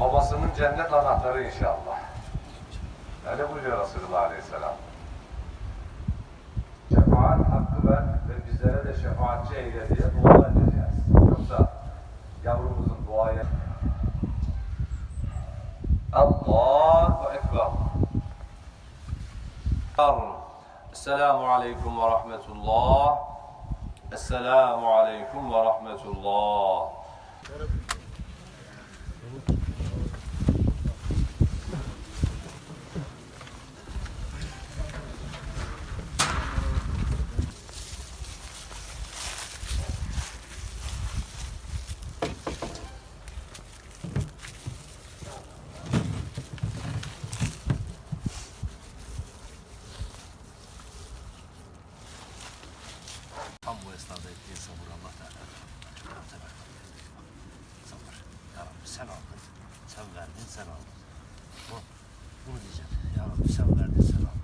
babasının cennet anahtarı inşallah. Öyle buyuruyor Resulullah Aleyhisselam. Şefaat hakkı ver ve bizlere de şefaatçi eyle diye dua edeceğiz. Yoksa yavrumuzun duaya Allahu Ekber. Esselamu Aleyküm ve Rahmetullah. Esselamu Aleyküm ve Rahmetullah. Verdin sen aldın. Bu, bunu diyeceğim. Ya Rabbi sen verdin sen aldın.